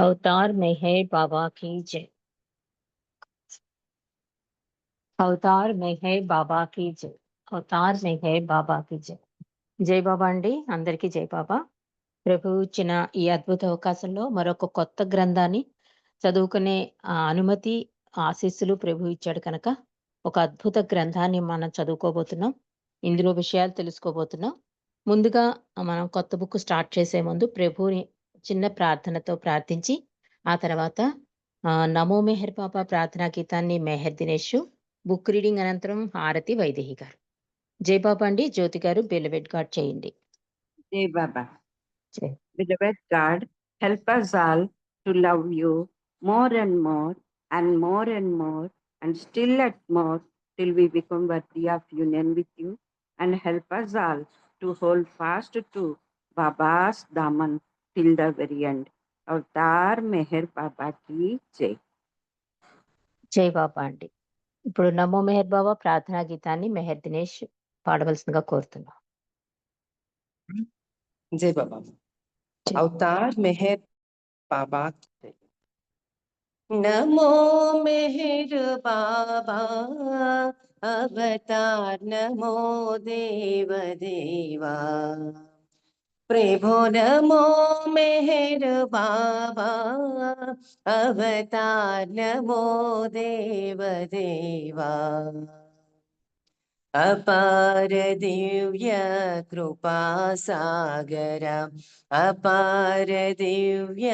अवतार में है बाबा की जय అవతార్ మే హే బాబా కి జై అవతార్ మే హే బాబా కి జై జై బాబా అండి అందరికీ జై బాబా ప్రభు ఇచ్చిన ఈ అద్భుత అవకాశంలో మరొక కొత్త గ్రంథాన్ని చదువుకునే ఆ అనుమతి ఆశీస్సులు ప్రభు ఇచ్చాడు కనుక ఒక అద్భుత గ్రంథాన్ని మనం చదువుకోబోతున్నాం ఇందులో విషయాలు తెలుసుకోబోతున్నాం ముందుగా మనం కొత్త బుక్ స్టార్ట్ చేసే ముందు ప్రభుని చిన్న ప్రార్థనతో ప్రార్థించి ఆ తర్వాత నమో మెహర్ పాప ప్రార్థనా గీతాన్ని మెహర్ దినేష్ బుక్ రీడింగ్ అనంతరం హారతి వైదేహి గారు. జయ బాబా అండి. జ్యోతి గారు బిలవెడ్ గాడ్ చేయండి. Jai Baba. Beloved God help us all to love you more and more and more and more and still at more till we become worthy of union with you and help to hold fast to Baba's daaman till the very end. Avatar Meher Baba ki Jai. జై బాబా అండి ఇప్పుడు నమో మెహర్ బాబా ప్రార్థనా గీతాన్ని మెహర్ దినేష్ పాడవలసిందిగా కోరుతున్నాం जय बाबा जय। अवतार मेहर बाबा की जय। नमो मेहर बाबा अवतार नमो देव देवा प्रभो नमो मेहर बाबा अवतार नमो देव देवा अपार दिव्य कृपा सागर अपार दिव्य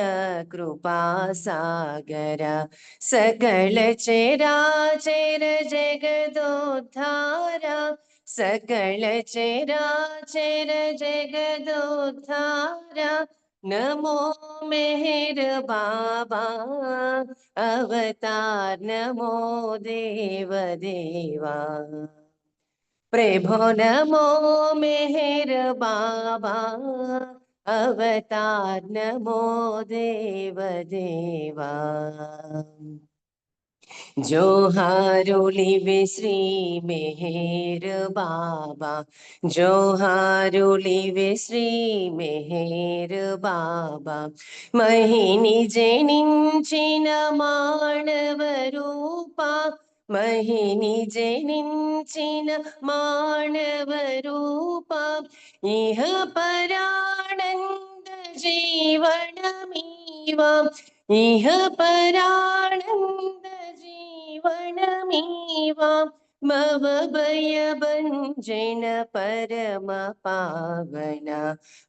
कृपा सागर सकल चेराचेर जगदोद्धारा सकल चेराचेर जगदोद्धारा नमो मेहर बाबा, अवतार नमो देव देवा। प्रभो नमो मेहर बाबा, अवतार नमो देव देवा। जो हारुलिवे श्री मेहर बाबा। जो हारुलिवे श्री मेहर बाबा। महिनी जनिंचिन मानव रूपा। महिनी जनिंचिन मानव रूपा। इह परानंद जीवनमीव इह परानंद परमेव मम भयभञ्जन परमपावन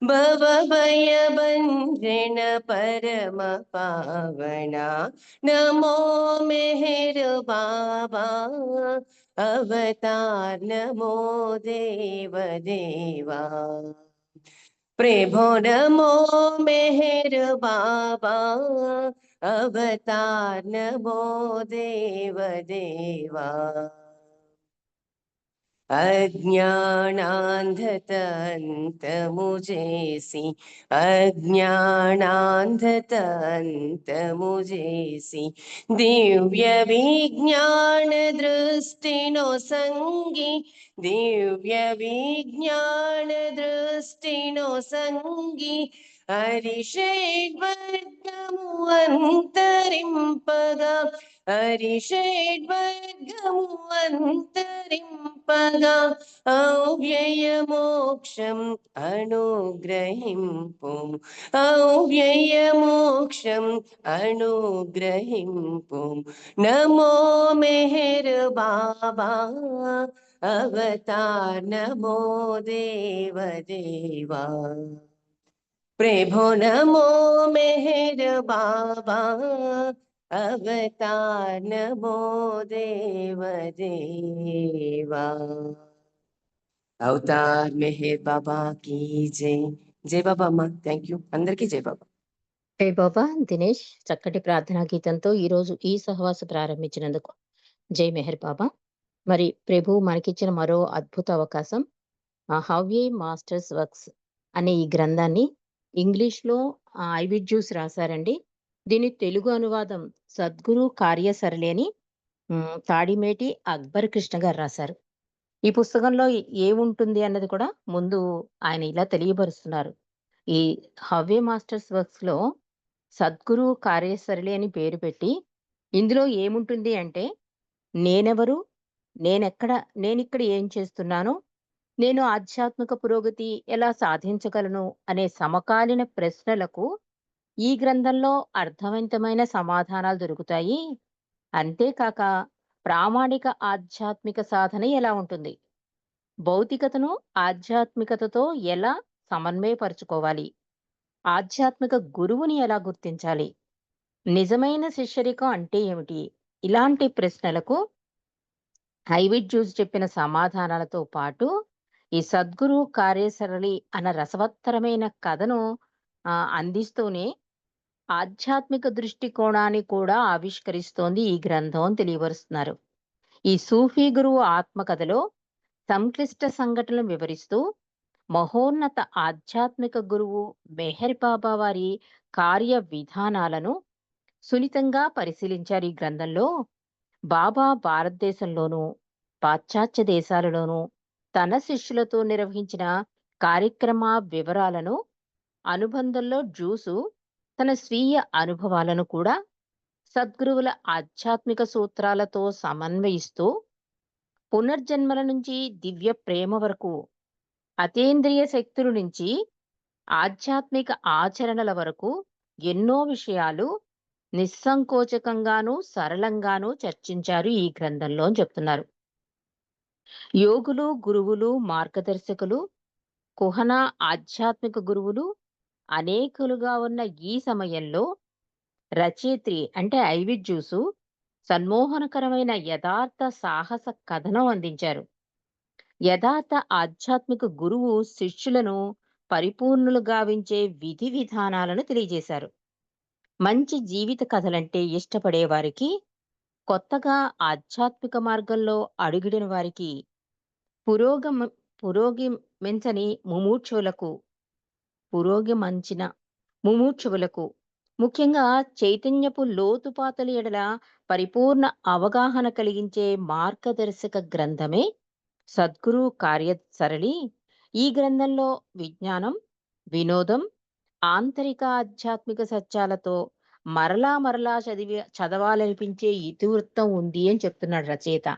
भव भयभञ्जन परमपावना नमो मेहर बाबा अवतार नमो देव देवा। प्रेभो नमो मेहर बाबा अवतार नमो देव देवा। अज्ञानान्धतन्तमुजेसि अज्ञानान्धतन्तमुजेसि दिव्यविज्ञानदृष्टिनो सङ्गी दिव्यविज्ञानदृष्टिनो सङ्गी హరిషేడ్వర్గము అంతరింపగా హరిషేడ్వర్గము అంతరింపగా ఔవ్యయమోక్షం అనుగ్రహింపు ఔవ్యయమోక్షం అనుగ్రహింపు నమో మెహర్ బాబా అవతార్ నమో దేవ దేవా प्रभो नमो मेहर बाबा अवतार नमो देव देवा अवतार मेहर बाबा की जय జై బాబా అమ్మ థ్యాంక్ యూ అందరికీ జై బాబా జై బాబా దినేష్ చక్కటి ప్రార్థనా గీతంతో ఈ రోజు ఈ సహవాస ప్రారంభించినందుకు జై మెహర్ బాబా మరి ప్రభు మనకిచ్చిన మరో అద్భుత అవకాశం హవ్యే మాస్టర్స్ వర్క్స్ అనే ఈ గ్రంథాన్ని ఇంగ్లీష్లో ఐవిడ్ జ్యూస్ రాశారండి. దీని తెలుగు అనువాదం సద్గురు కార్యసరళి అని తాడిమేటి అక్బర్ కృష్ణ గారు రాశారు. ఈ పుస్తకంలో ఏముంటుంది అన్నది కూడా ముందు ఆయన ఇలా తెలియపరుస్తున్నారు. ఈ హవ్య మాస్టర్స్ వర్క్స్లో సద్గురు కార్యసరళి అని పేరు పెట్టి ఇందులో ఏముంటుంది అంటే నేనెవరు నేనెక్కడ నేనిక్కడ ఏం చేస్తున్నాను నేను ఆధ్యాత్మిక పురోగతి ఎలా సాధించగలను అనే సమకాలీన ప్రశ్నలకు ఈ గ్రంథంలో అర్థవంతమైన సమాధానాలు దొరుకుతాయి. అంతేకాక ప్రామాణిక ఆధ్యాత్మిక సాధన ఎలా ఉంటుంది? భౌతికతను ఆధ్యాత్మికతతో ఎలా సమన్వయపరుచుకోవాలి? ఆధ్యాత్మిక గురువుని ఎలా గుర్తించాలి? నిజమైన శిష్యరికం అంటే ఏమిటి? ఇలాంటి ప్రశ్నలకు హైవిడ్ జ్యూస్ చెప్పిన సమాధానాలతో పాటు ఈ సద్గురు కార్యసరళి అన్న రసవత్తరమైన కథను అందిస్తూనే ఆధ్యాత్మిక దృష్టికోణాన్ని కూడా ఆవిష్కరిస్తోంది ఈ గ్రంథం అని తెలియపరుస్తున్నారు. ఈ సూఫీ గురువు ఆత్మకథలో సంక్లిష్ట సంఘటనలు వివరిస్తూ మహోన్నత ఆధ్యాత్మిక గురువు మెహర్ బాబా వారి కార్య విధానాలను సున్నితంగా పరిశీలించారు ఈ గ్రంథంలో. బాబా భారతదేశంలోనూ పాశ్చాత్య దేశాలలోనూ తన శిష్యులతో నిర్వహించిన కార్యక్రమ వివరాలను అనుబంధంలో జూసు తన స్వీయ అనుభవాలను కూడా సద్గురువుల ఆధ్యాత్మిక సూత్రాలతో సమన్వయిస్తూ పునర్జన్మల నుంచి దివ్య ప్రేమ వరకు అతేంద్రియ శక్తుల నుంచి ఆధ్యాత్మిక ఆచరణల వరకు ఎన్నో విషయాలు నిస్సంకోచకంగాను సరళంగాను చర్చించారు ఈ గ్రంథంలో చెప్తున్నారు. యోగులు గురువులు మార్గదర్శకులు కుహన ఆధ్యాత్మిక గురువులు అనేకులుగా ఉన్న ఈ సమయంలో రచయిత్రి అంటే ఐవిజ్యూసు సన్మోహనకరమైన యథార్థ సాహస కథనం అందించారు. యథార్థ ఆధ్యాత్మిక గురువు శిష్యులను పరిపూర్ణులు గావించే విధి విధానాలను తెలియజేశారు. మంచి జీవిత కథలంటే ఇష్టపడే వారికి కొత్తగా ఆధ్యాత్మిక మార్గంలో అడుగిడిన వారికి పురోగమ పురోగమించని ముమూర్చువులకు పురోగమించిన ముమూర్చువులకు ముఖ్యంగా చైతన్యపు లోతుపాతలు ఎడల పరిపూర్ణ అవగాహన కలిగించే మార్గదర్శక గ్రంథమే సద్గురు కార్యసరళి ఈ గ్రంథంలో విజ్ఞానం వినోదం ఆంతరిక ఆధ్యాత్మిక సత్యాలతో మరలా మరలా చదివి చదవాలనిపించే ఇతివృత్తం ఉంది అని చెప్తున్నాడు రచయిత.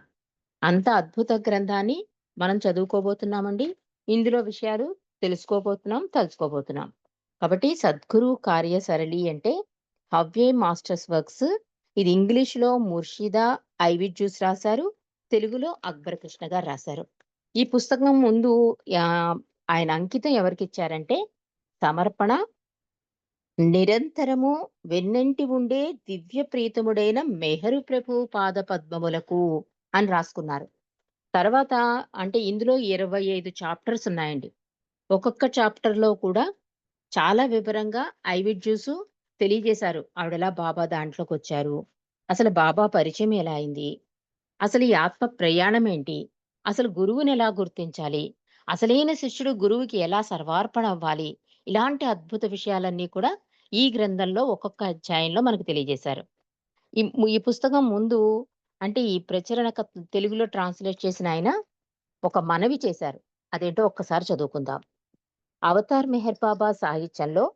అంత అద్భుత గ్రంథాన్ని మనం చదువుకోబోతున్నామండి. ఇందులో విషయాలు తెలుసుకోబోతున్నాం తలుచుకోబోతున్నాం. కాబట్టి సద్గురు కార్య సరళి అంటే హవ్యే మాస్టర్స్ వర్క్స్. ఇది ఇంగ్లీష్లో ముర్షిదా ఐవిడ్ జ్యూస్ రాశారు. తెలుగులో అక్బర్ కృష్ణ గారు రాశారు. ఈ పుస్తకం ముందు ఆయన అంకితం ఎవరికి ఇచ్చారంటే సమర్పణ నిరంతరము వెన్నంటి ఉండే దివ్య ప్రీతముడైన మెహరు ప్రభు పాద పద్మములకు అని రాసుకున్నారు. తర్వాత అంటే ఇందులో ఇరవై ఐదు చాప్టర్స్ ఉన్నాయండి. ఒక్కొక్క చాప్టర్లో కూడా చాలా వివరంగా ఐవిడ్ జ్యూసు తెలియజేశారు. ఆవిడలా బాబా దాంట్లోకి వచ్చారు. అసలు బాబా పరిచయం ఎలా అయింది? అసలు ఈ ఆత్మ ప్రయాణం ఏంటి? అసలు గురువుని ఎలా గుర్తించాలి? అసలైన శిష్యుడు గురువుకి ఎలా సర్వార్పణ అవ్వాలి? ఇలాంటి అద్భుత విషయాలన్నీ కూడా ఈ గ్రంథంలో ఒక్కొక్క అధ్యాయంలో మనకు తెలియజేశారు. ఈ ఈ పుస్తకం ముందు అంటే ఈ ప్రచురణ కథ- తెలుగులో ట్రాన్స్లేట్ చేసిన ఆయన ఒక మనవి చేశారు. అదేంటో ఒక్కసారి చదువుకుందాం. అవతార్ మెహర్ బాబా సాహిత్యంలో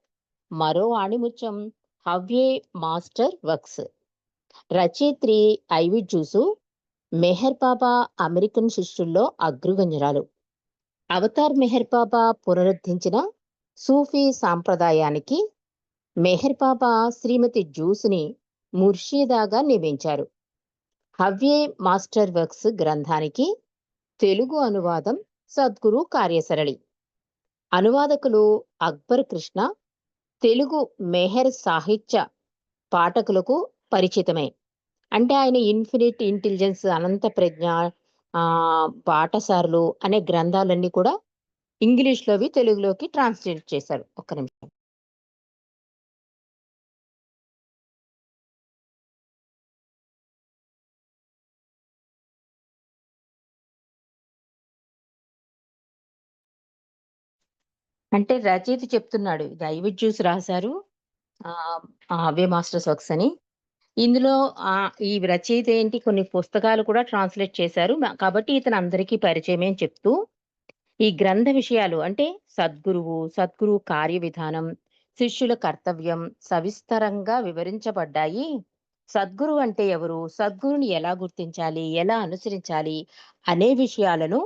మరో ఆణిముత్యం హవ్యే మాస్టర్ వర్క్స్ రచయిత్రి Ivy Duce Meher Baba American శిష్యుల్లో అగ్రగంజరాలు అవతార్ మెహర్ బాబా పునరుద్ధరించిన సూఫీ సాంప్రదాయానికి మెహర్ బాబా శ్రీమతి జ్యూస్ని ముర్షీదాగా నియమించారు. హవ్యే మాస్టర్ వర్క్స్ గ్రంథానికి తెలుగు అనువాదం సద్గురు కార్యసరళి అనువాదకులు అక్బర్ కృష్ణ తెలుగు మెహర్ సాహిత్య పాఠకులకు పరిచితమే. అంటే ఆయన ఇన్ఫినిట్ ఇంటెలిజెన్స్ అనంత ప్రజ్ఞ ఆ బాటసారులు అనే గ్రంథాలన్నీ కూడా ఇంగ్లీష్లోవి తెలుగులోకి ట్రాన్స్లేట్ చేశారు. ఒక్క నిమిషం. అంటే రచయిత చెప్తున్నాడు ఇది ఐవిడ్ జ్యూస్ రాశారు ఆ అవే మాస్టర్స్ వర్క్స్ అని. ఇందులో ఈ రచయిత ఏంటి కొన్ని పుస్తకాలు కూడా ట్రాన్స్లేట్ చేశారు. కాబట్టి ఇతను అందరికీ పరిచయమే చెప్తూ ఈ గ్రంథ విషయాలు అంటే సద్గురువు సద్గురువు కార్య విధానం శిష్యుల కర్తవ్యం సవిస్తరంగా వివరించబడ్డాయి. సద్గురు అంటే ఎవరు? సద్గురుని ఎలా గుర్తించాలి? ఎలా అనుసరించాలి? అనే విషయాలను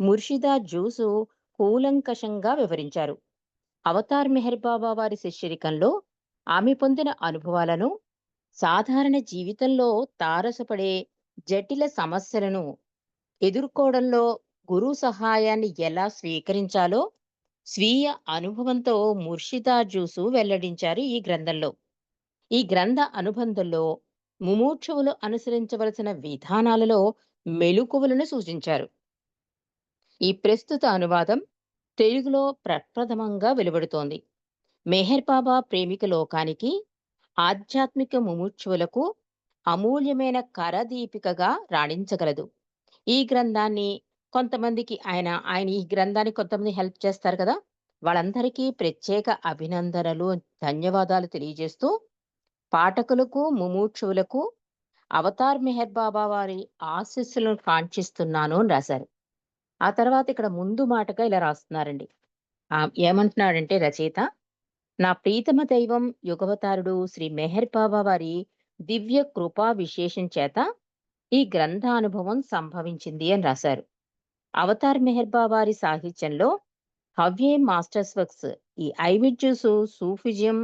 ముర్షిదా జూసు కూలంకషంగా వివరించారు. అవతార్ మెహర్ బాబా వారి శిష్యరికంలో ఆమె పొందిన అనుభవాలను సాధారణ జీవితంలో తారసపడే జటిల సమస్యలను ఎదుర్కోవడంలో గురువు సహాయాన్ని ఎలా స్వీకరించాలో స్వీయ అనుభవంతో ముర్షిదా జూసు వెల్లడించారు ఈ గ్రంథంలో. ఈ గ్రంథ అనుబంధంలో ముమూక్షువులు అనుసరించవలసిన విధానాలలో మెలుకువలను సూచించారు. ఈ ప్రస్తుత అనువాదం తెలుగులో ప్రప్రథమంగా వెలువడుతోంది. మెహర్ బాబా ప్రేమిక లోకానికి ఆధ్యాత్మిక ముముక్షువులకు అమూల్యమైన కరదీపికగా రాణించగలదు. ఈ గ్రంథాన్ని కొంతమందికి ఆయన ఆయన ఈ గ్రంథాన్ని కొంతమంది హెల్ప్ చేస్తారు కదా. వాళ్ళందరికీ ప్రత్యేక అభినందనలు ధన్యవాదాలు తెలియజేస్తూ పాఠకులకు ముమూక్షువులకు అవతార్ మెహర్ బాబా వారి ఆశీస్సులను కాంక్షిస్తున్నాను అని రాశారు. ఆ తర్వాత ఇక్కడ ముందు మాటగా ఇలా రాస్తున్నారండి. ఏమంటున్నాడంటే రచయిత నా ప్రీతమ దైవం యుగవతారుడు శ్రీ మెహర్ బాబా వారి దివ్య కృపా విశేషం చేత ఈ గ్రంథానుభవం సంభవించింది అని రాశారు. అవతార్ మెహర్బా వారి సాహిత్యంలో హవ్యే మాస్టర్స్ వర్క్స్ ఈ ఐవిడ్జుస్ సూఫిజం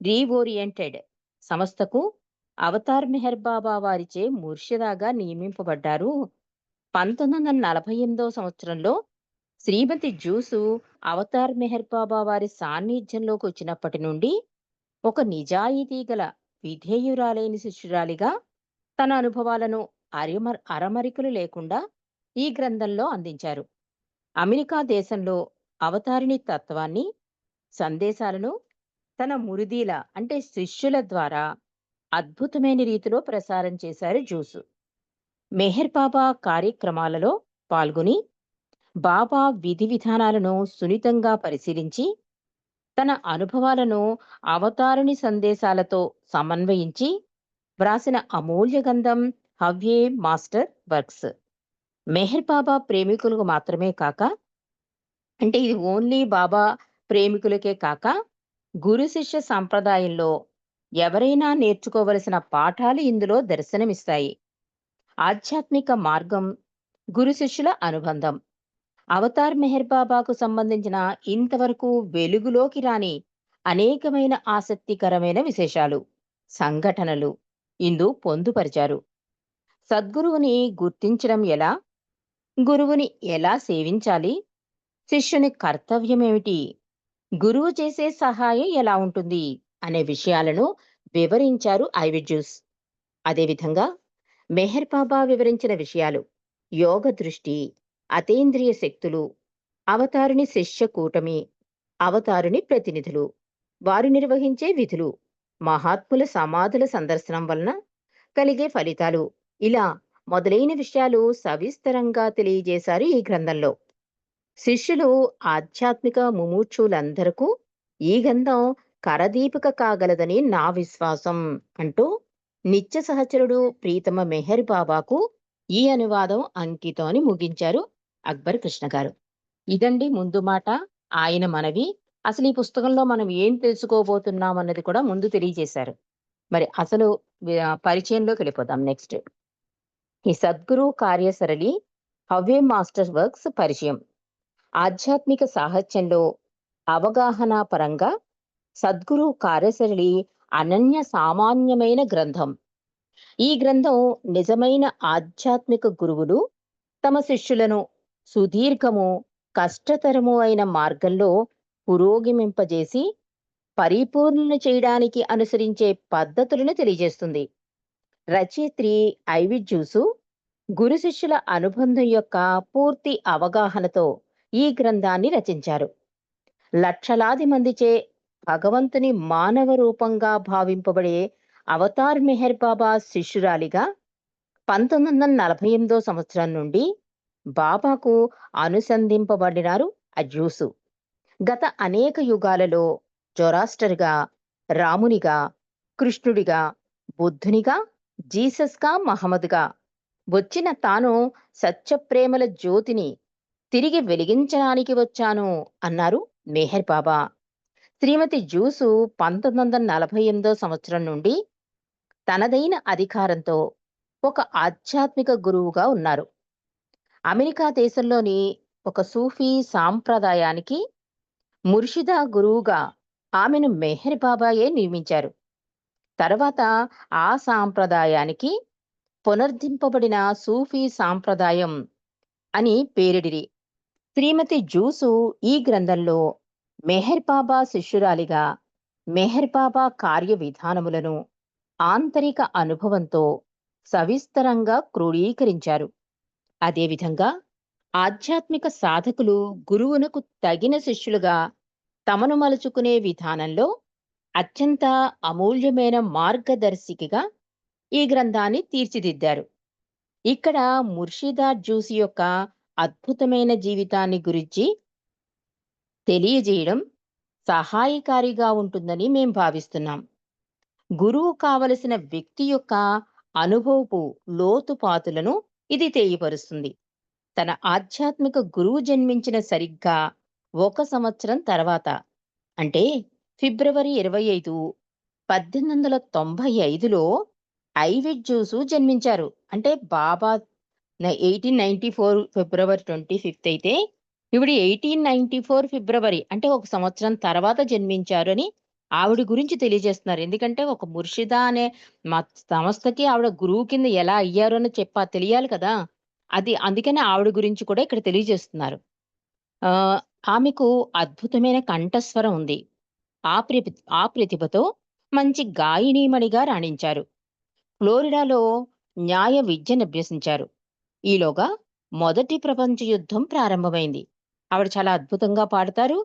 రీఓరియంటెడ్ సంస్థకు అవతార్ మెహర్ బాబా వారిచే ముర్షిదాగా నియమింపబడ్డారు. పంతొమ్మిది వందల నలభై ఎనిమిదవ సంవత్సరంలో శ్రీమతి జ్యూసు అవతార్ మెహర్ బాబా వారి సాన్నిధ్యంలోకి వచ్చినప్పటి నుండి ఒక నిజాయితీ గల విధేయురాలైన శిష్యురాలిగా తన అనుభవాలను అరిమ అరమరికలు లేకుండా ఈ గ్రంథంలో అందించారు. అమెరికా దేశంలో అవతారిణి తత్వాన్ని సందేశాలను తన మురిదీల అంటే శిష్యుల ద్వారా అద్భుతమైన రీతిలో ప్రసారం చేశారు జూసు. మెహర్ బాబా కార్యక్రమాలలో పాల్గొని బాబా విధి విధానాలను సున్నితంగా పరిశీలించి తన అనుభవాలను అవతారుని సందేశాలతో సమన్వయించి వ్రాసిన అమూల్య గంధం how a master works. Meher Baba ప్రేమికులకు మాత్రమే కాక అంటే ఇది ఓన్లీ బాబా ప్రేమికులకే కాక గురు శిష్య సాంప్రదాయంలో ఎవరైనా నేర్చుకోవలసిన పాఠాలు ఇందులో దర్శనమిస్తాయి. ఆధ్యాత్మిక మార్గం గురు శిష్యుల అనుబంధం. అవతార్ మెహర్ బాబాకు సంబంధించిన ఇంతవరకు వెలుగులోకి రాని అనేకమైన ఆసక్తికరమైన విశేషాలు సంఘటనలు ఇందు పొందుపరిచారు. సద్గురువుని గుర్తించడం ఎలా? గురువుని ఎలా సేవించాలి? శిష్యుని కర్తవ్యమేమిటి? గురువు చేసే సహాయం ఎలా ఉంటుంది? అనే విషయాలను వివరించారు ఐవిడ్యూస్ అదేవిధంగా మెహర్ బాబా వివరించిన విషయాలు యోగ దృష్టి అతేంద్రియ శక్తులు అవతారుని శిష్య కూటమి అవతారుని ప్రతినిధులు వారు నిర్వహించే విధులు మహాత్ముల సమాధుల సందర్శనం వలన కలిగే ఫలితాలు ఇలా మొదలైన విషయాలు సవిస్తరంగా తెలియజేశారు ఈ గ్రంథంలో. శిష్యులు ఆధ్యాత్మిక ముమూర్చులందరకు ఈ గంధం కరదీపిక కాగలదని నా విశ్వాసం అంటూ నిత్య సహచరుడు ప్రీతమ మెహర్ బాబాకు ఈ అనువాదం అంకితం అని ముగించారు అక్బర్ కృష్ణ గారు. ఇదండి ముందు మాట ఆయన మనవి. అసలు ఈ పుస్తకంలో మనం ఏం తెలుసుకోబోతున్నాం అన్నది కూడా ముందు తెలియజేశారు. మరి అసలు పరిచయంలోకి వెళ్ళిపోదాం నెక్స్ట్. ఈ సద్గురు కార్యసరళి హవ్యే మాస్టర్ వర్క్స్ పరిచయం. ఆధ్యాత్మిక సాహిత్యంలో అవగాహన పరంగా సద్గురు కార్యసరళి అనన్య సామాన్యమైన గ్రంథం. ఈ గ్రంథం నిజమైన ఆధ్యాత్మిక గురువులు తమ శిష్యులను సుదీర్ఘము కష్టతరము అయిన మార్గంలో పురోగమింపజేసి పరిపూర్ణ చేయడానికి అనుసరించే పద్ధతులను తెలియజేస్తుంది. రచయిత్రి ఐవిడ్యూసు గురు శిష్యుల అనుబంధం యొక్క పూర్తి అవగాహనతో ఈ గ్రంథాన్ని రచించారు. లక్షలాది మందిచే భగవంతుని మానవ రూపంగా భావింపబడే అవతార్ మెహర్ బాబా శిష్యురాలిగా పంతొమ్మిది వందల నలభై ఎనిమిదో సంవత్సరం నుండి బాబాకు అనుసంధింపబడినారు అజ్యూసు గత అనేక యుగాలలో జొరాస్టర్గా రామునిగా కృష్ణుడిగా బుద్ధునిగా జీసస్గా మహమ్మద్గా. వచ్చిన తాను సత్యప్రేమల జ్యోతిని తిరిగి వెలిగించడానికి వచ్చాను అన్నారు మెహర్ బాబా. శ్రీమతి జూసు పంతొమ్మిది వందల నలభై ఎనిమిదో సంవత్సరం నుండి తనదైన అధికారంతో ఒక ఆధ్యాత్మిక గురువుగా ఉన్నారు. అమెరికా దేశంలోని ఒక సూఫీ సాంప్రదాయానికి ముర్షిదా గురువుగా ఆమెను మెహర్ బాబాయే నియమించారు. తర్వాత ఆ సాంప్రదాయానికి పునర్ధింపబడిన సూఫీ సాంప్రదాయం అని పేరిడిరి. శ్రీమతి జూసు ఈ గ్రంథంలో మెహర్ బాబా శిష్యురాలిగా మెహర్ బాబా కార్య విధానములను ఆంతరిక అనుభవంతో సవిస్తరంగా క్రోడీకరించారు. అదేవిధంగా ఆధ్యాత్మిక సాధకులు గురువునకు తగిన శిష్యులుగా తమను మలుచుకునే విధానంలో అత్యంత అమూల్యమైన మార్గదర్శికిగా ఈ గ్రంథాన్ని తీర్చిదిద్దారు. ఇక్కడ ముర్షిదా జూసి యొక్క అద్భుతమైన జీవితాన్ని గురించి తెలియజేయడం సహాయకారిగా ఉంటుందని మేం భావిస్తున్నాం. గురువు కావలసిన వ్యక్తి యొక్క అనుభవపు లోతుపాతులను ఇది తెలియపరుస్తుంది. తన ఆధ్యాత్మిక గురువు జన్మించిన సరిగ్గా ఒక సంవత్సరం తర్వాత అంటే ఫిబ్రవరి ఇరవై ఐదు పద్దెనిమిది వందల తొంభై ఐదులో ఐవిడ్ జూసు జన్మించారు. అంటే బాబా ఎయిటీన్ నైన్టీ ఫోర్ ఫిబ్రవరి ట్వంటీ ఫిఫ్త్ అయితే ఇవిడ ఎయిటీన్ నైన్టీ ఫోర్ ఫిబ్రవరి అంటే ఒక సంవత్సరం తర్వాత జన్మించారు అని ఆవిడ గురించి తెలియజేస్తున్నారు. ఎందుకంటే ఒక ముర్షిదా అనే మా సంస్థకి ఆవిడ గురువు కింద ఎలా అయ్యారు అని చెప్పా తెలియాలి కదా. అది అందుకనే ఆవిడ గురించి కూడా ఇక్కడ తెలియజేస్తున్నారు. ఆమెకు అద్భుతమైన కంఠస్వరం ఉంది. ఆ ప్రతి ఆ ప్రతిభతో మంచి గాయనీమణిగా రాణించారు. ఫ్లోరిడాలో న్యాయ విద్యను అభ్యసించారు. ఈలోగా మొదటి ప్రపంచ యుద్ధం ప్రారంభమైంది. ఆవిడ చాలా అద్భుతంగా పాడతారు.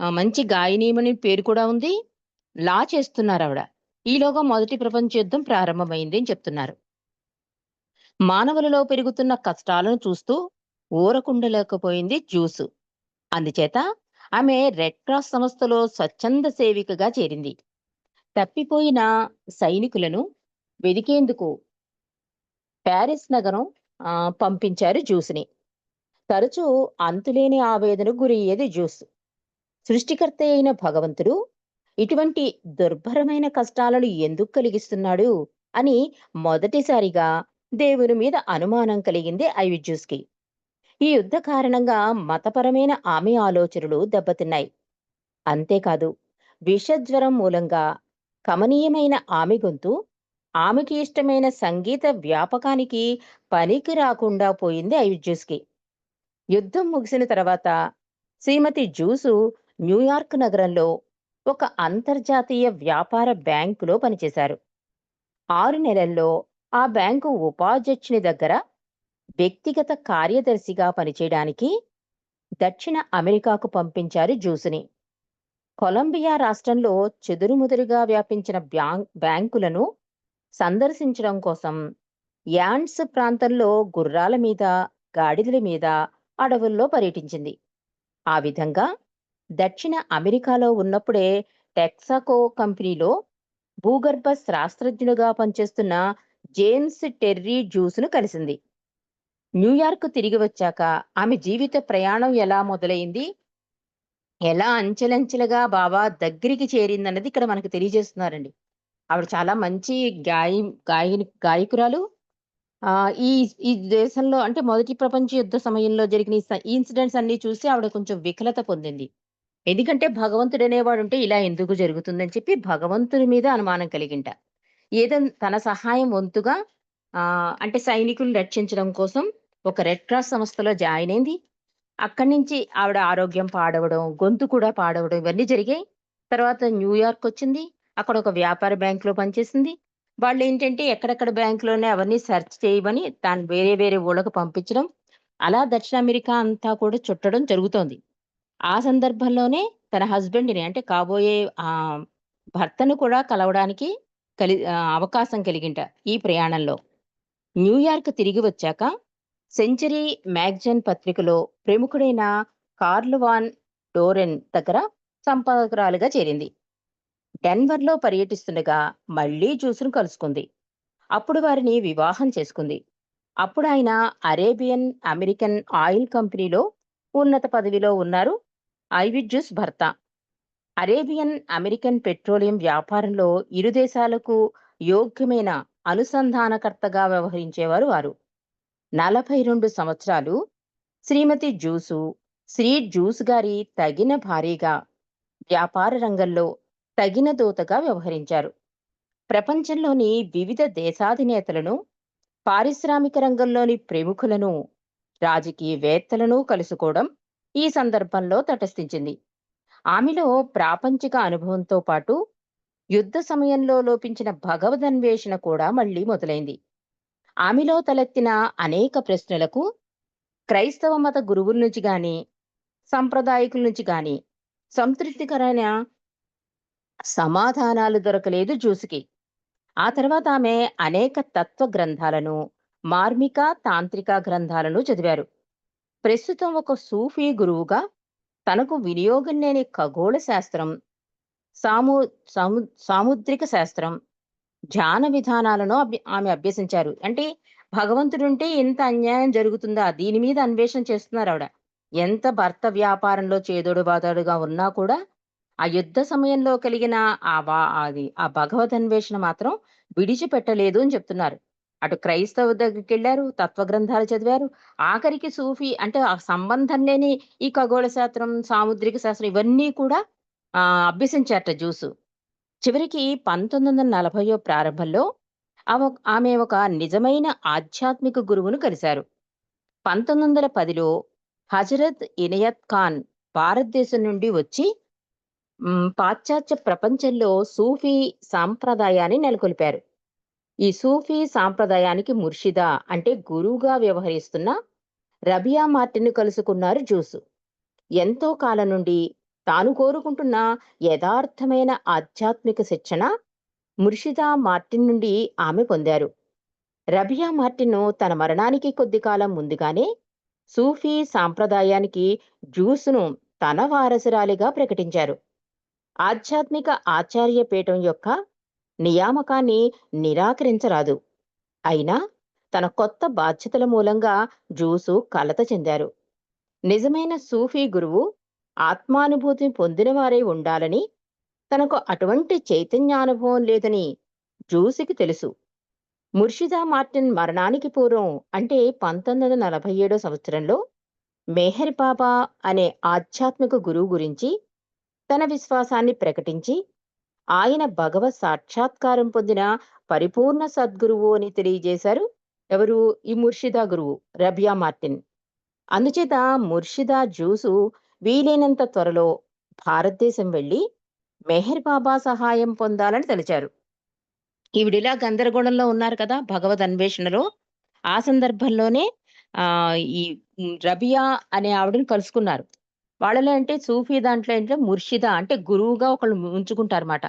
మంచి గాయనీయమని పేరు కూడా ఉంది. లా చేస్తున్నారు ఆవిడ. ఈలోగా మొదటి ప్రపంచ యుద్ధం ప్రారంభమైంది అని చెప్తున్నారు. మానవులలో పెరుగుతున్న కష్టాలను చూస్తూ ఊరకుండలేకపోయింది జ్యూసు. అందుచేత ఆమె రెడ్ క్రాస్ సంస్థలో స్వచ్ఛంద సేవికగా చేరింది. తప్పిపోయిన సైనికులను వెదికేందుకు ప్యారిస్ నగరం పంపించారు జ్యూస్ని తరచూ అంతులేని ఆవేదనకు గురయ్యేది జ్యూస్ సృష్టికర్త అయిన భగవంతుడు ఇటువంటి దుర్భరమైన కష్టాలను ఎందుకు కలిగిస్తున్నాడు అని మొదటిసారిగా దేవుని మీద అనుమానం కలిగింది ఐవిజ్యూస్కి ఈ యుద్ధ కారణంగా మతపరమైన ఆమె ఆలోచనలు దెబ్బతిన్నాయి. అంతేకాదు విషజ్వరం మూలంగా కమనీయమైన ఆమె గొంతు ఆమెకి ఇష్టమైన సంగీత వ్యాపకానికి పనికి రాకుండా పోయింది ఐవిజ్యూస్కి యుద్ధం ముగిసిన తర్వాత శ్రీమతి జూసు న్యూయార్క్ నగరంలో ఒక అంతర్జాతీయ వ్యాపార బ్యాంకులో పనిచేశారు. ఆరు నెలల్లో ఆ బ్యాంకు ఉపాధ్యక్షుని దగ్గర వ్యక్తిగత కార్యదర్శిగా పనిచేయడానికి దక్షిణ అమెరికాకు పంపించారు జూసుని. కొలంబియా రాష్ట్రంలో చెదురుముదురుగా వ్యాపించిన బ్యాంకులను సందర్శించడం కోసం యాండ్స్ ప్రాంతంలో గుర్రాల మీద గాడిదల మీద అడవుల్లో పర్యటించింది. ఆ విధంగా దక్షిణ అమెరికాలో ఉన్నప్పుడే టెక్సాకో కంపెనీలో భూగర్భ శాస్త్రజ్ఞుడుగా పనిచేస్తున్న జేమ్స్ టెర్రీ జ్యూస్ను కలిసింది. న్యూయార్క్ తిరిగి వచ్చాక ఆమె జీవిత ప్రయాణం ఎలా మొదలైంది? ఎలా అంచెలంచెలుగా బాబా దగ్గరికి చేరిందన్నది ఇక్కడ మనకు తెలియజేస్తున్నారండి. ఆవిడ చాలా మంచి గాయ గాయని గాయకురాలు. ఈ ఈ దేశంలో అంటే మొదటి ప్రపంచ యుద్ధ సమయంలో జరిగిన ఈ ఇన్సిడెంట్స్ అన్ని చూసి ఆవిడ కొంచెం వికలత పొందింది. ఎందుకంటే భగవంతుడు అనేవాడు ఉంటే ఇలా ఎందుకు జరుగుతుందని చెప్పి భగవంతుని మీద అనుమానం కలిగింట. ఏదో తన సహాయం వంతుగా ఆ అంటే సైనికులు రక్షించడం కోసం ఒక రెడ్ క్రాస్ సంస్థలో జాయిన్ అయింది. అక్కడి నుంచి ఆవిడ ఆరోగ్యం పాడవడం గొంతు కూడా పాడవడం ఇవన్నీ జరిగాయి. తర్వాత న్యూయార్క్ వచ్చింది. అక్కడ ఒక వ్యాపార బ్యాంక్లో పనిచేసింది. వాళ్ళు ఏంటంటే ఎక్కడెక్కడ బ్యాంకులోనే అవన్నీ సెర్చ్ చేయమని దాన్ని వేరే వేరే ఊళ్ళకు పంపించడం. అలా దక్షిణ అమెరికా అంతా కూడా చుట్టడం జరుగుతోంది. ఆ సందర్భంలోనే తన హస్బెండ్ని అంటే కాబోయే ఆ భర్తను కూడా కలవడానికి కలి అవకాశం కలిగింట ఈ ప్రయాణంలో. న్యూయార్క్ తిరిగి వచ్చాక సెంచరీ మ్యాగజైన్ పత్రికలో ప్రముఖుడైన కార్లువాన్ డోరెన్ దగ్గర సంపాదకురాలుగా చేరింది. డెన్వర్లో పర్యటిస్తుండగా మళ్ళీ జూసును కలుసుకుంది. అప్పుడు వారిని వివాహం చేసుకుంది. అప్పుడు ఆయన అరేబియన్ అమెరికన్ ఆయిల్ కంపెనీలో ఉన్నత పదవిలో ఉన్నారు. ఐవిడ్ జ్యూస్ భర్త. అరేబియన్ అమెరికన్ పెట్రోలియం వ్యాపారంలో ఇరు దేశాలకు యోగ్యమైన అనుసంధానకర్తగా వ్యవహరించేవారు వారు. నలభై రెండు సంవత్సరాలు శ్రీమతి జూసు శ్రీ జ్యూస్ గారి తగిన భారీగా వ్యాపార రంగంలో తగిన దూతగా వ్యవహరించారు. ప్రపంచంలోని వివిధ దేశాధినేతలను పారిశ్రామిక రంగంలోని ప్రముఖులను రాజకీయవేత్తలను కలుసుకోవడం ఈ సందర్భంలో తటస్థించింది. ఆమెలో ప్రాపంచిక అనుభవంతో పాటు యుద్ధ సమయంలో లోపించిన భగవదన్వేషణ కూడా మళ్ళీ మొదలైంది. ఆమెలో తలెత్తిన అనేక ప్రశ్నలకు క్రైస్తవ మత గురువుల నుంచి కానీ సంప్రదాయకుల నుంచి కానీ సంతృప్తికరమైన సమాధానాలు దొరకలేదు జ్యూస్కి ఆ తర్వాత ఆమె అనేక తత్వ గ్రంథాలను మార్మిక తాంత్రిక గ్రంథాలను చదివారు. ప్రస్తుతం ఒక సూఫీ గురువుగా తనకు వినియోగం లేని ఖగోళ శాస్త్రం సాము సాము సాముద్రిక శాస్త్రం ధ్యాన విధానాలను అభ్య- ఆమె అభ్యసించారు. అంటే భగవంతుడుంటే ఎంత అన్యాయం జరుగుతుందా? దీని మీద అన్వేషణ చేస్తున్నారు ఆవిడ. ఎంత భర్త వ్యాపారంలో చేదోడు బాదోడుగా ఉన్నా కూడా ఆ యుద్ధ సమయంలో కలిగిన ఆ వా అది ఆ భగవద్ అన్వేషణ మాత్రం విడిచిపెట్టలేదు అని చెప్తున్నారు. అటు క్రైస్తవ దగ్గరికి వెళ్ళారు తత్వ గ్రంథాలు చదివారు. ఆఖరికి సూఫీ అంటే ఆ సంబంధం లేని ఈ ఖగోళ శాస్త్రం సాముద్రిక శాస్త్రం ఇవన్నీ కూడా ఆ అభ్యసించారట జ్యూసు. చివరికి పంతొమ్మిది వందల నలభైయో ప్రారంభంలో ఆమె ఒక నిజమైన ఆధ్యాత్మిక గురువును కలిశారు. పంతొమ్మిది వందల పదిలో హజరత్ ఇనయత్ ఖాన్ భారతదేశం నుండి వచ్చి పాశ్చాత్య ప్రపంచంలో సూఫీ సాంప్రదాయాన్ని నెలకొల్పారు. ఈ సూఫీ సాంప్రదాయానికి ముర్షిదా అంటే గురువుగా వ్యవహరిస్తున్న రబియా మార్టిన్ కలుసుకున్నారు జూసు. ఎంతో కాలం నుండి తాను కోరుకుంటున్న యథార్థమైన ఆధ్యాత్మిక శిక్షణ ముర్షిదా మార్టిన్ నుండి ఆమె పొందారు. రబియా మార్టిన్ తన మరణానికి కొద్ది కాలం ముందుగానే సూఫీ సాంప్రదాయానికి జ్యూస్ను తన వారసురాలిగా ప్రకటించారు. ఆధ్యాత్మిక ఆచార్య పీఠం యొక్క నియామకాన్ని నిరాకరించరాదు. అయినా తన కొత్త బాధ్యతల మూలంగా జూసు కలత చెందారు. నిజమైన సూఫీ గురువు ఆత్మానుభూతిని పొందినవారై ఉండాలని తనకు అటువంటి చైతన్యానుభవం లేదని జూసికి తెలుసు. ముర్షిదా మార్టిన్ మరణానికి పూర్వం అంటే పంతొమ్మిది వందల నలభై ఏడో సంవత్సరంలో మెహర్ బాబా అనే ఆధ్యాత్మిక గురువు గురించి తన విశ్వాసాన్ని ప్రకటించి ఆయన భగవత్ సాక్షాత్కారం పొందిన పరిపూర్ణ సద్గురువు అని తెలియజేశారు ఎవరు? ఈ ముర్షిదా గురువు రబియా మార్టిన్. అందుచేత ముర్షిదా జూసు వీలైనంత త్వరలో భారతదేశం వెళ్ళి మెహర్ బాబా సహాయం పొందాలని తెలిచారు. ఈవిడిలా గందరగోళంలో ఉన్నారు కదా భగవద్ అన్వేషణలో. ఆ సందర్భంలోనే ఆ ఈ రబియా అనే ఆవిడని కలుసుకున్నారు. వాళ్ళలో అంటే సూఫీ దాంట్లో ఏంటంటే ముర్షిదా అంటే గురువుగా ఒకళ్ళు ఉంచుకుంటారు అనమాట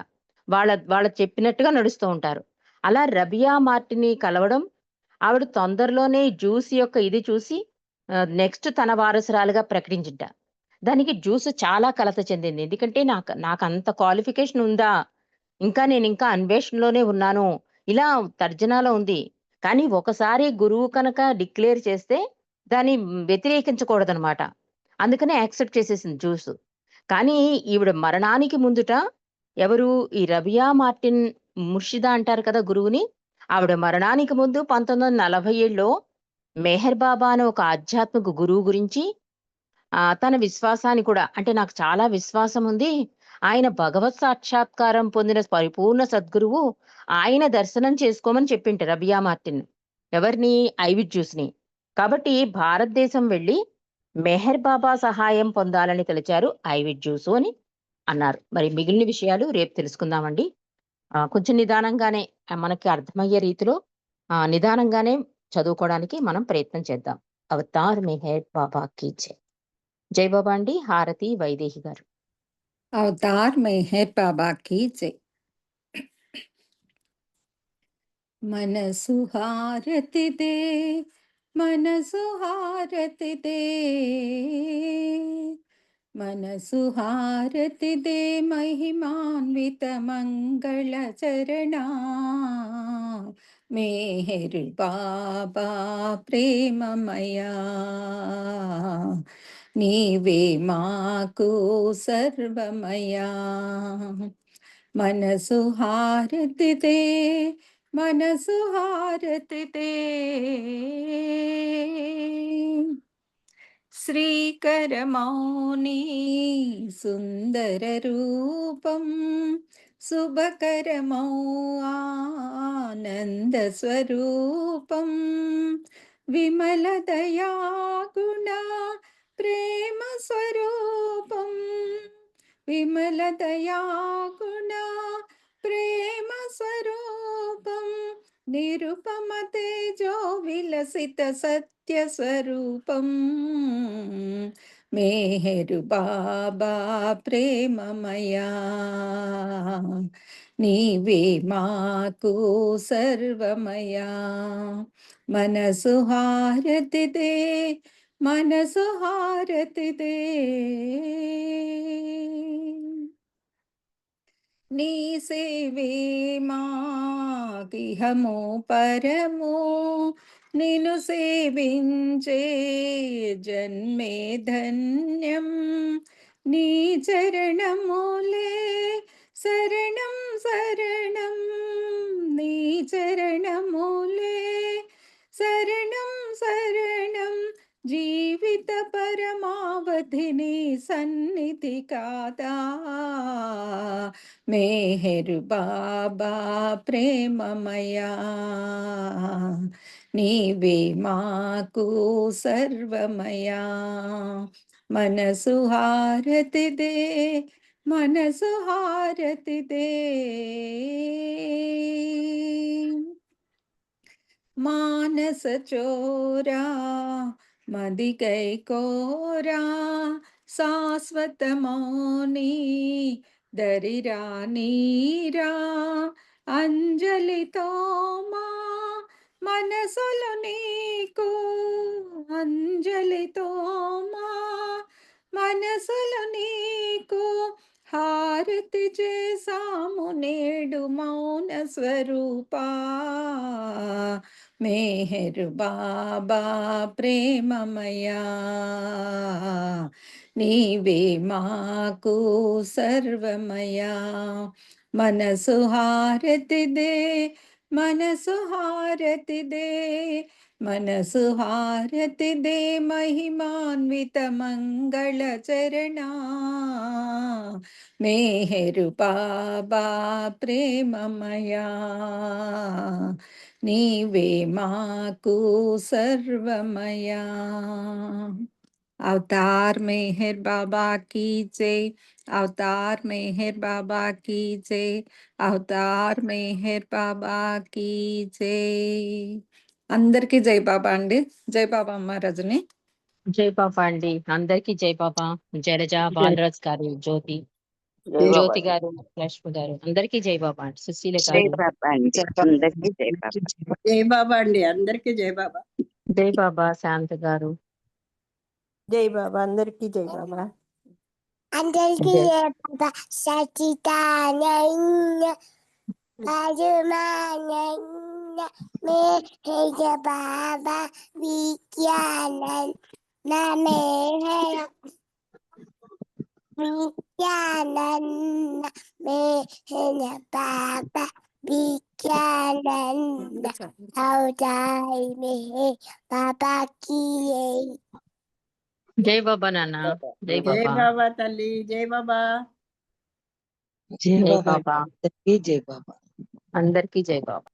వాళ్ళ వాళ్ళ చెప్పినట్టుగా నడుస్తూ ఉంటారు. అలా రబియా మార్టిని కలవడం ఆవిడ తొందరలోనే జ్యూస్ యొక్క ఇది చూసి నెక్స్ట్ తన వారసురాలుగా ప్రకటించింట. దానికి జ్యూస్ చాలా కలత చెందింది. ఎందుకంటే నాకు నాకు అంత క్వాలిఫికేషన్ ఉందా? ఇంకా నేను ఇంకా అన్వేషణలోనే ఉన్నాను. ఇలా తర్జనాలో ఉంది. కానీ ఒకసారి గురువు కనుక డిక్లేర్ చేస్తే దాన్ని వ్యతిరేకించకూడదనమాట. అందుకనే యాక్సెప్ట్ చేసేసింది జ్యూస్. కానీ ఈవిడ మరణానికి ముందుట ఎవరు ఈ రబియా మార్టిన్ ముర్షిదా అంటారు కదా గురువుని? ఆవిడ మరణానికి ముందు పంతొమ్మిది వందల నలభై ఏడులో మెహర్ బాబా అనే ఒక ఆధ్యాత్మిక గురువు గురించి తన విశ్వాసాన్ని కూడా అంటే నాకు చాలా విశ్వాసం ఉంది. ఆయన భగవత్ సాక్షాత్కారం పొందిన పరిపూర్ణ సద్గురువు ఆయన దర్శనం చేసుకోమని చెప్పింట రబియా మార్టిన్ ఎవరిని? ఐవిడ్ కాబట్టి భారతదేశం వెళ్ళి మెహర్ బాబా సహాయం పొందాలని తెలిచారు ఐవిడ్ జ్యూస్ అని అన్నారు. మరి మిగిలిన విషయాలు రేపు తెలుసుకుందామండి. కొంచెం నిదానంగానే మనకి అర్థమయ్యే రీతిలో నిదానంగానే చదువుకోవడానికి మనం ప్రయత్నం చేద్దాం. అవతార్ మెహర్ బాబా కీచే జై జై బాబా అండి హారతి వైదేహి గారు अवतार में है बाबा की जय మనసు హారతిదే మనసు హారతిదే మనసు హారతిదే మహిమాన్విత మంగళ చరణ మేహర్ బాబా ప్రేమమయా నీవే మాకు సర్వమయా. మనసు హారతితే మనసు హారతితే. శ్రీకరమౌని సుందర రూపం శుభకరమౌ ఆనంద స్వరూపం. విమల దయాగుణ ప్రేమ స్వరూపం విమల దయాగుణ ప్రేమ స్వరూపం నిరుపమ తేజో విలసిత సత్య స్వరూపం మేహరు బాబా ప్రేమమయా నీవే మాకు సర్వమయా. మనసు హారతిదే మనసు హారతిదే నీ సేవే మాకిహము పరము నిన్ను సేవించే జన్మే ధన్యం నీ చరణములే శరణం శరణం నీ చరణములే శరణం శరణం జీవిత పరమావధిని సన్నిధి కాదా? మేహరు బాబా ప్రేమమయా. నీవే మాకు సర్వమయా. మనసు హారతిదే మనసు హారతిదే. మానస చోరా మదికై కోరా శాశ్వత దరిరా నీరా అంజలితో మా మనసులు నీకు అంజలితో మా మనసులు నీకు హారతి చేసాము నేడు మౌన స్వరూపా. మేహరు బాబా ప్రేమమయా. నీవే మాకు సర్వమయా. మనసు హారతి దే మనసు హారతిదే మనసు హారతిదే మహిమాన్విత మంగళ చరణా మేహరు బాబా ప్రేమమయా నీవే మాకు సర్వమయా अवतार मेहर बाबा की जय अवतार मेहर बाबा की जय అవతార్ మెహర్ బాబా की జై అందరికీ జై బాబా అండి జై బాబా అమ్మ రజని జై బాబా అండి అందరికీ జై బాబా జడజ బాలరాజ్ గారు జ్యోతి జై బాబా. జ్యోతి గారు లక్ష్మి గారు అందరికీ జై బాబా అండి సుశీల జై గారు బాబా అండి అందరికీ జై బాబా జై బాబా అండి అందరికీ జై బాబా జై బాబా శాంత గారు జై బాబా అందరికీ జై బాబా అందరికీ జై- బాబా సచితానంద పరమానంద మే హేజ బాబా విజ్ఞానంద నమే హర విజ్ఞానంద మే హేజ బాబా విజ్ఞానంద అవతాయి మే బాబా की జై బాబా నాన్న జై జై బాబా బాబా తల్లి జై బాబా జై జై బాబా బాబా అందరికీ జై బాబా అందరికీ జై బాబా